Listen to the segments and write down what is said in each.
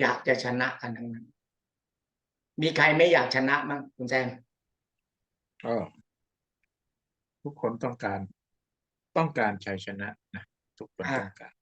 อยากจะชนะกันทั้งนั้น มีใครไม่อยากชนะมั้งคุณแซมก็ทุกคนต้องการต้องการชัยชนะนะทุกคนอ่าต้องการ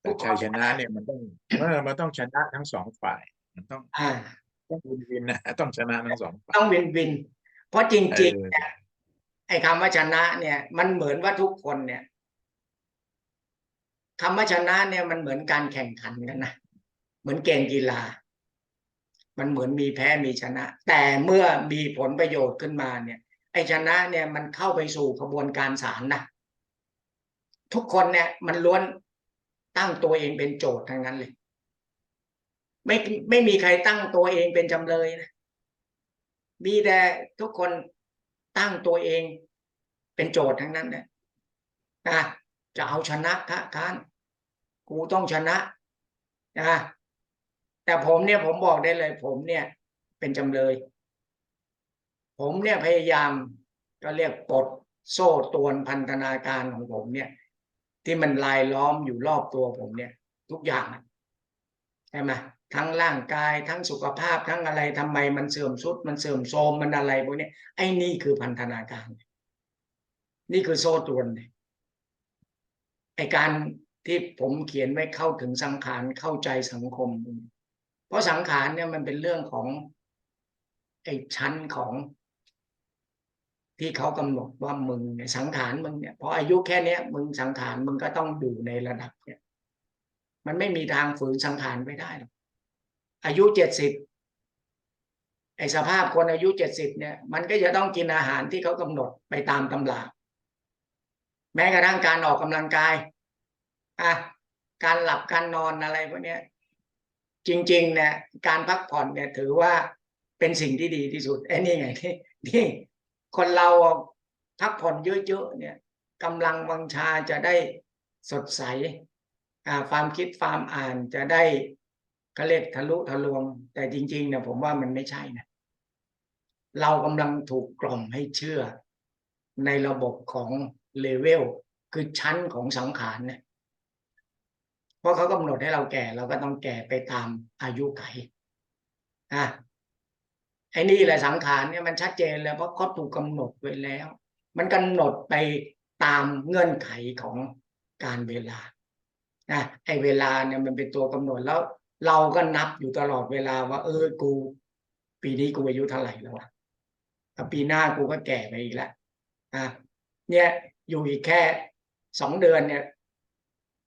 แต่ชัยชนะเนี่ยมันต้องเออมันต้องชนะทั้งสองฝ่าย มันต้องอ่าต้องวินวินนะต้องชนะทั้งสองฝ่ายต้องวินวิน เพราะจริงเอๆอเนี่ยไอ้คำว่าชนะ เนี่ย มันเหมือนว่าทุกคนเนี่ยคำว่าชนะเนี่ยมันเหมือนการแข่งขันกันนะ เหมือนเกมกีฬา มันเหมือนมีแพ้มีชนะ แต่เมื่อมีผลประโยชน์ขึ้นมาเนี่ย ไอ้ชนะเนี่ยมันเข้าไปสู่กระบวนการศาลนะทุกคนเนี่ย มันล้วนตั้งตัวเองเป็นโจทย์ทั้งนั้นเลย ไม่ไม่มีใครตั้งตัวเองเป็นจำเลยนะมีแต่ทุกคนตั้งตัวเองเป็นโจทย์ทั้งนั้นนะนะจะเอาชนะคะค้านกูต้องชนะนะ แต่ผมเนี่ยผมบอกได้เลย ผมเนี่ย เป็นจำเลย ผมเนี่ยพยายามก็เรียกปลดโซ่ตวนพันธนาการของผมเนี่ย ที่มันลายล้อมอยู่รอบตัวผมเนี่ย ทุกอย่างใช่ไหมทั้งร่างกายทั้งสุขภาพทั้งอะไรทำไมมันเสื่อมสุด มันเสื่อมโทรมมันอะไรพวกนี้ไอ้นี่คือพันธนาการ นี่คือโซ่ตรวนเลยไอการที่ผมเขียนไว้เข้าถึงสังขารเข้าใจสังคม เพราะสังขารเนี่ยมันเป็นเรื่องของไอ้ชั้นของ ที่เขากำหนดว่ามึงเนี่ยสังขารมึงเนี่ยพออายุแค่เนี้ยมึงสังขารมึงก็ต้องอยู่ในระดับเนี่ย มันไม่มีทางฝืนสังขารไปได้หรอกอายุเจ็ดสิบไอสภาพคนอายุเจ็ดสิบเนี่ย มันก็จะต้องกินอาหารที่เขากำหนดไปตามตำราแม้กระทั่งการออกกำลังกายอะการหลับการนอนอะไรพวกเนี้ย จริงๆเนี่ยการพักผ่อนเนี่ยถือว่าเป็นสิ่งที่ดีที่สุดไอ้นี่ไงที่ที่คนเราพักผ่อนเยอะๆเนี่ยกำลังวังชาจะได้สดใสความคิดความอ่านจะได้เขาเรียกทะลุทะลวง แต่จริงๆเนี่ยผมว่ามันไม่ใช่นะเรากำลังถูกกล่อมให้เชื่อในระบบของเลเวลคือชั้นของสังขารเนี่ย ราะเขากำหนดให้เราแก่เราก็ต้องแก่ไปตามอายุไขอะไอ้นี่แหละสังขารเนี่ยมันชัดเจนแล้วเพราะเขาถูกกำหนดไว้แล้ว มันกำหนดไปตามเงื่อนไขของการเวลานะไอ้เวลาเนี่ยมันเป็นตัวกำหนดแล้ว เราก็นับอยู่ตลอดเวลาว่า เออกู ปีนี้กูอายุเท่าไหร่แล้ววะอะปีหน้ากูก็แก่ไปอีกแล้วอะเนี่ยอยู่อีกแค่สองเดือนเนี่ย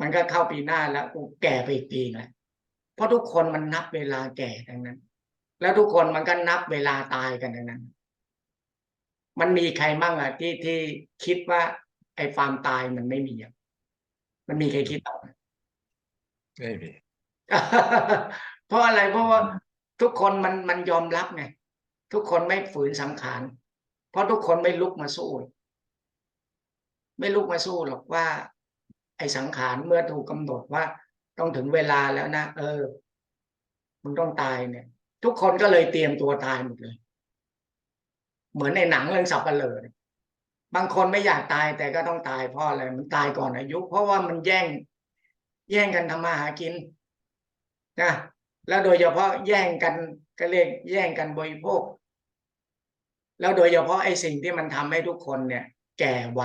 มันก็เข้าปีหน้าแล้วกูแก่ไปอีกปีแล้วเพราะทุกคนมันนับเวลาแก่ทั้งนั้น แล้วทุกคนมันก็นับเวลาตายกันทั้งนั้น มันมีใครบ้างอะที่ที่คิดว่า ไอ้ความตายมันไม่มีอะมันมีใครคิดต่อไหมไม่มีเพราะอะไรเพราะว่าทุกคนมันมันยอมรับไงทุกคนไม่ฝืนสังขารเพราะทุกคนไม่ลุกมาสู้ ไม่ลุกมาสู้หรอกว่า ไอ้สังขารเมื่อถูกกำหนดว่า ต้องถึงเวลาแล้วนะเออมึงต้องตายเนี่ย ทุกคนก็เลยเตรียมตัวตายหมดเลย เหมือนในหนังเรื่องสับเปลืเนี่บางคนไม่อยากตายแต่ก็ต้องตายเพราะอะไรมันตายก่อนอายุ เพราะว่ามันแย่ง แย่งกันทำมาหากินนะแล้วโดยเฉพาะแย่งกันก็เรียกแย่งกันบริโภค แล้วโดยเฉพาะไอ้สิ่งที่มันทำให้ทุกคนเนี่ย แก่ไว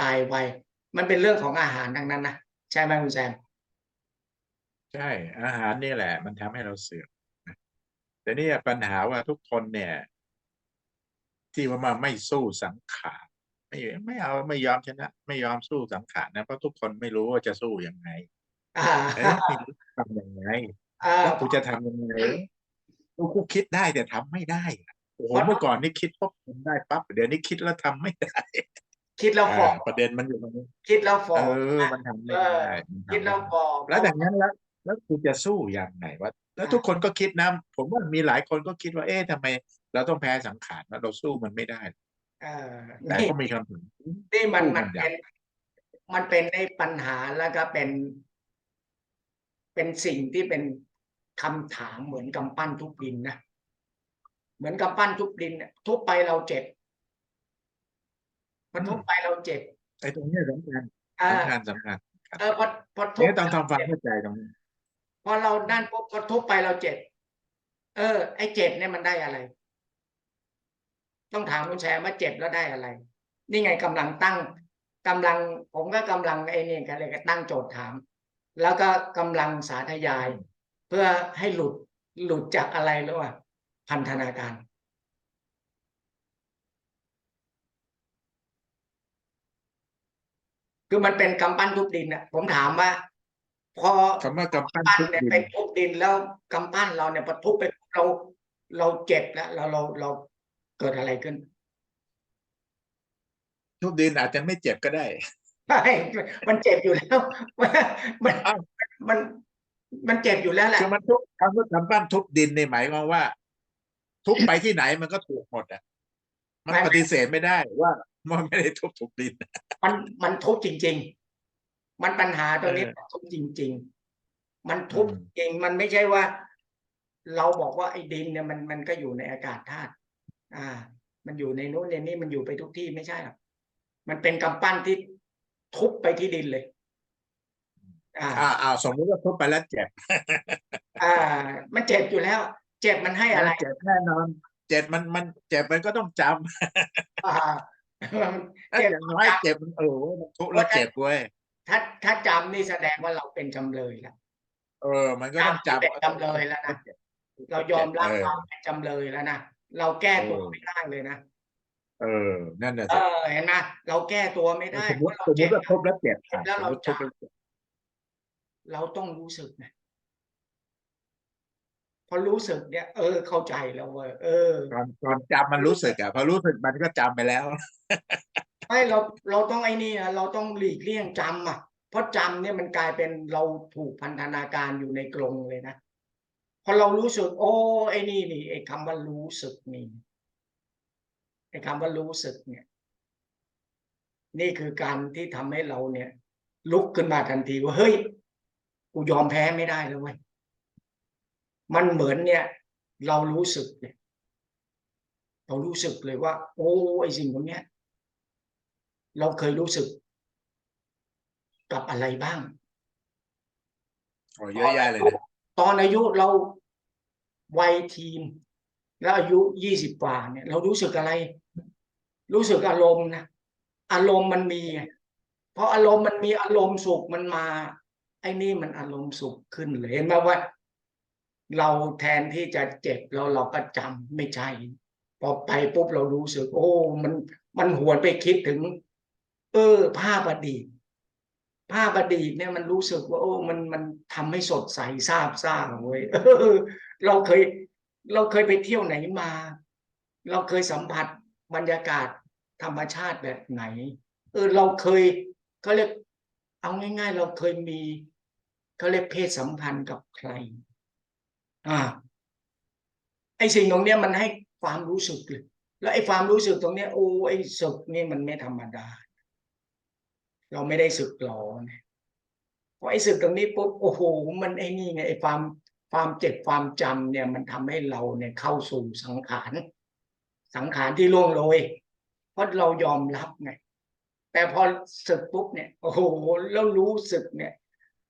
ตายไว มันเป็นเรื่องของอาหารทั้งนั้นนะใช่ไหมคุณแซมใช่อาหารนี่แหละ มันทำให้เราเสื่อมนะแต่นี่ปัญหาว่าทุกคนเนี่ย ที่ว่ามาไม่สู้สังขารไม่ไม่เอาไม่ยอมชนะ ไม่ยอมสู้สังขารนะเพราะทุกคนไม่รู้ว่าจะสู้ยังไงอ่าเอ๊ะไม่รู้ทำยังไงอ่าแล้วกูจะทำยังไงกูกูคิดได้แต่ทำไม่ได้อะโอ้โหเมื่อก่อนนี่คิดปั๊บทำได้ปั๊บเดี๋ยวนี้คิดแล้วทำไม่ได้ คิดแล้วฟออ่ากประเด็นมันอยู่ตรงนี้ คิดแล้วฟอเอกอมันทำไม่เออได้มันคิดทำไม่แล้วได้ฟอกแล้วดังนั้นแล้วแล้วกูจะสู้ยังไงวะแล้วทุกคนก็คิดนะผมว่ามีหลายคนก็คิดว่า เอ๊ะทำไม เราต้องแพ้สังขารแล้วเราสู้มันไม่ได้เออแต่นี่ก็มีคำถามนี่มันสู้มัมันนเป็ยากนมันเป็นในปัญหาแล้วก็เป็น เป็นสิ่งที่เป็นคำถามเหมือนกำปั้นทุบดินนะเหมือนกำปั้นทุบดินเนี่ยทุบไปเราเจ็บ พอทุบไปเราเจ็บไอ้ตรงเนี้ยสำคัญอ่าสำคัญสำคัญเออพอพอทุบเนี่ยต้องทำความเข้าใจตรงนี้ พอเรานั่นปุ๊บก็ทุบไปเราเจ็บ เออ ไอ้เจ็บเนี่ยมันได้อะไร ต้องถามคุณแชร์ว่าเจ็บแล้วได้อะไร นี่ไงกำลังตั้งกำลังผมก็กำลังไอ้นี่กันเลยก็ตั้งโจทย์ถาม แล้วก็กำลังสาธยาย เพื่อให้หลุดหลุดจากอะไรหรือว่าพันธนาการ คือมันเป็นกำปั้นทุบดินนะผมถามว่า พอคำว่ากำปั้นปั้นทุบเนี่ยดินไปทุบดินแล้วกำปั้นเราเนี่ยพอทุบไปเราเราเจ็บแล้วเราเราเราเกิดอะไรขึ้น ทุบดินอาจจะไม่เจ็บก็ได้ใช่มันเจ็บอยู่แล้ว มันอ้าวมันมันเจ็บอยู่แล้วแหละคือมันทุบคำว่ากำปั้นทุบดินในหมายความว่า ทุบไปที่ไหนมันก็ถูกหมดอะ มันไม่ปฏิเสธไม่ได้ว่า มันไม่ได้ทุบถูกดิน มันมันทุบจริง ๆ มันปัญหาตรงนี้เออมันทุบจริง ๆ มันทุบอืมจริงมันไม่ใช่ว่า เราบอกว่าไอ้ดินเนี่ยมันมันก็อยู่ในอากาศธาตุอ่า มันอยู่ในนู้นในนี้มันอยู่ไปทุกที่ไม่ใช่หรอกมันเป็นกำปั้นที่ทุบไปที่ดินเลยอ่าอ่าอ่าสมมติว่าทุบไปแล้วเจ็บ อ่า มันเจ็บอยู่แล้ว เจ็บมันให้อะไรเจ็บแน่นอน เจ็บมันมันเจ็บมันก็ต้องจำอ่าถ้าเจ็บอย่างน้อยเจ็บมันเออเว้ยมันทุบแล้วเจ็บเว้ยถ้าถ้าจำนี่แสดงว่าเราเป็นจำเลยแล้วเออ มันก็ต้องจำจำเป็นจำเลยแล้วนะเรายอมรับเออความเป็นจำเลยแล้วนะเราแก้ตัวเออไม่ได้เลยนะเออ นั่นน่ะเอสิอเห็นไหมเราแก้ตัวไม่ได้สมมเพติราะสเรามมเจ็บติว่าทุบแล้วเจ็บอะแล้วสมเรามติทุบแล้วเจ็บเราต้องรู้สึกนะพ อรู้สึกเนี่ย เออ เข้าใจแล้วเว้ยเออก่อนก่อนจำมันรู้สึกอะพอรู้สึกมันก็จำไปแล้วไม่เราเราต้องไอ้นี่อะเราต้องหลีกเลี่ยงจำอะเพราะจำเนี่ยมันกลายเป็นเราถูกพันธนาการอยู่ในกรงเลยนะพอเรารู้สึก โอ้ไอ้นี่นี่ไอ้คำว่ารู้สึกนี่ไอ้คำว่ารู้สึกเนี่ย นี่คือการที่ทำให้เราเนี่ย ลุกขึ้นมาทันทีว่าเฮ้ยกูยอมแพ้ไม่ได้แล้วเว้ย มันเหมือนเนี่ย เรารู้สึกเนี่ยเรารู้สึกเลยว่า โอ้ไอ้สิ่งพวกเนี้ย เราเคยรู้สึก กับอะไรบ้างโอ้เยอะแยะเลยนะตอนอายุเราวัยทีนแล้วอายุยี่สิบกว่าเนี่ย เรารู้สึกอะไร รู้สึกอารมณ์นะอารมณ์มันมีไงเพราะอารมณ์มันมีอารมณ์สุขมันมา ไอ้นี่มันอารมณ์สุขขึ้นเลยเห็นไหมว่า เราแทนที่จะเจ็บแล้วเราก็จำไม่ใช่พอไปปุ๊บเรารู้สึก โอ้ มันมันหวนไปคิดถึง เออ ภาพอดีตภาพอดีตเนี่ยมันรู้สึกว่า โอ้ มันมันทำให้สดใสซาบซ่าเว้ยเออเราเคย เราเคยไปเที่ยวไหนมา เราเคยสัมผัสบรรยากาศธรรมชาติแบบไหน เออ เราเคยเขาเรียกเอาง่าย ๆ เราเคยมีเขาเรียกเพศสัมพันธ์กับใคร อ่าไอสิ่งตรงเนี้ยมันให้ความรู้สึกเลยแล้วไอ้ความรู้สึกตรงเนี้ยโอ้ไอ้สึกนี่มันไม่ธรรมดา เราไม่ได้สึกหลอนะพอไอ้สึกตรงนี้ปุ๊บโอ้โหมันไอ้นี่ไงไอ้ความความเจ็บความจำเนี่ย มันทำให้เราเนี่ยเข้าสู่สังขารสังขารที่ล่วงโรยเพราะเรายอมรับไงแต่พอสึกปุ๊บเนี่ย โอ้โหแล้วรู้สึกเนี่ย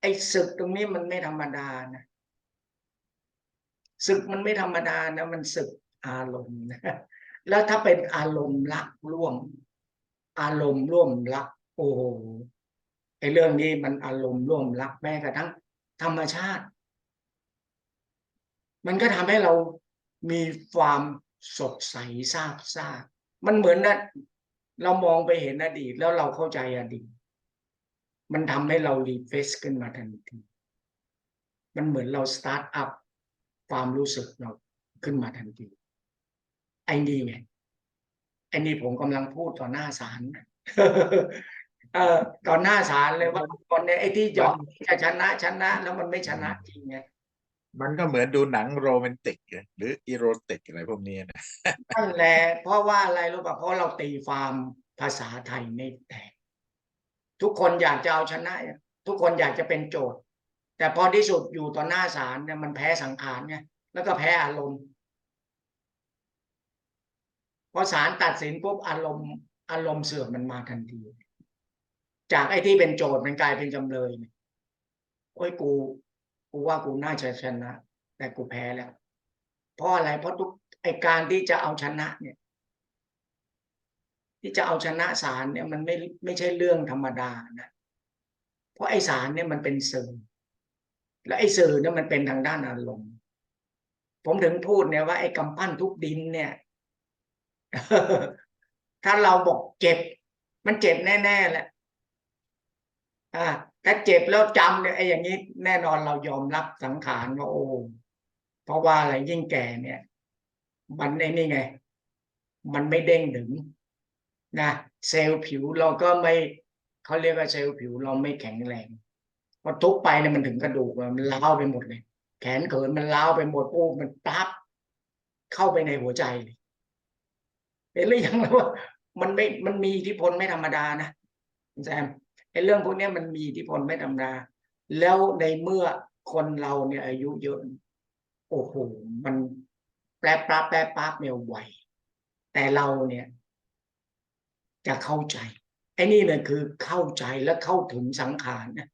ไอ้สึกตรงนี้มันไม่ธรรมดานะ ศึกมันไม่ธรรมดานะมันศึกอารมณ์นะแล้วถ้าเป็นอารมณ์รักร่วม อารมณ์ร่วมรัก โอ้โหไอ้เรื่องนี้มันอารมณ์ร่วมรักแม้กระทั่งธรรมชาติ มันก็ทำให้เรามีความสดใสซาบซ่ามันเหมือนนะเรามองไปเห็นอดีตแล้วเราเข้าใจอดีต มันทำให้เรารีเฟซขึ้นมาทันที มันเหมือนเราสตาร์ทอัพ ความรู้สึกเราขึ้นมาทันทีไอ้นี่ไงไอ้นี่ผมกำลังพูดต่อหน้าศาลเออต่อหน้าศาลเลยว่าคนเนี่ยไอ้ที่ยอมจะชนะชนะ แล้วมันไม่ชนะจริงไงมันก็เหมือนดูหนังโรแมนติกไงหรืออีโรติกอะไรพวกนี้นะนั่นแหละเพราะว่าอะไรรู้ป่ะเพราะเราตีความภาษาไทยไม่แตกทุกคนอยากจะเอาชนะ ทุกคนอยากจะเป็นโจทย์ แต่พอที่สุดอยู่ต่อหน้าศาลเนี่ยมันแพ้สังขารไงแล้วก็แพ้อารมณ์พอศาลตัดสินปุ๊บอารมณ์ อารมณ์เสื่อมมันมาทันที จากไอ้ที่เป็นโจทย์มันกลายเป็นจำเลยเนี่ยโอ้ยกู กูว่ากูน่าจะชนะ แต่กูแพ้แล้ว เพราะอะไรเพราะทุกไอการที่จะเอาชนะ เนี่ย ที่จะเอาชนะศาลเนี่ยมันไม่ไม่ใช่เรื่องธรรมดานะเพราะไอศาลเนี่ยมันเป็นสื่อ และไอ้สื่อเนี่ยมันเป็นทางด้านอารมณ์ผมถึงพูดเนี่ยว่าไอ้กำปั้นทุบดินเนี่ย ถ้าเราบอกเจ็บ มันเจ็บแน่ๆแหละอ่าถ้าเจ็บแล้วจำเนี่ยไอ้อย่างนี้แน่นอนเรายอมรับสังขารว่าโอ้เพราะว่าอะไรยิ่งแก่เนี่ย มันในนี่ไง มันไม่เด้งดึงนะเซลล์ผิวเราก็ไม่เขาเรียกว่าเซลล์ผิวเราไม่แข็งแรง พอทุบไปเนี่ยมันถึงกระดูกมันล้าวไปหมดเลย แขนเขินมันล้าวไปหมดโอ้มันปั๊บเข้าไปในหัวใจเลยเห็นหรือยังแล้วว่ามันไม่มันมีอิทธิพลไม่ธรรมดานะแซมไอ้เรื่องพวกนี้มันมีอิทธิพลไม่ธรรมดา แล้วในเมื่อคนเราเนี่ยอายุเยอะ โอ้โหมันแปรปราบแปรปราบเนี่ยไวแต่เราเนี่ย จะเข้าใจไอ้นี่เนี่ยคือเข้าใจและเข้าถึงสังขารนะ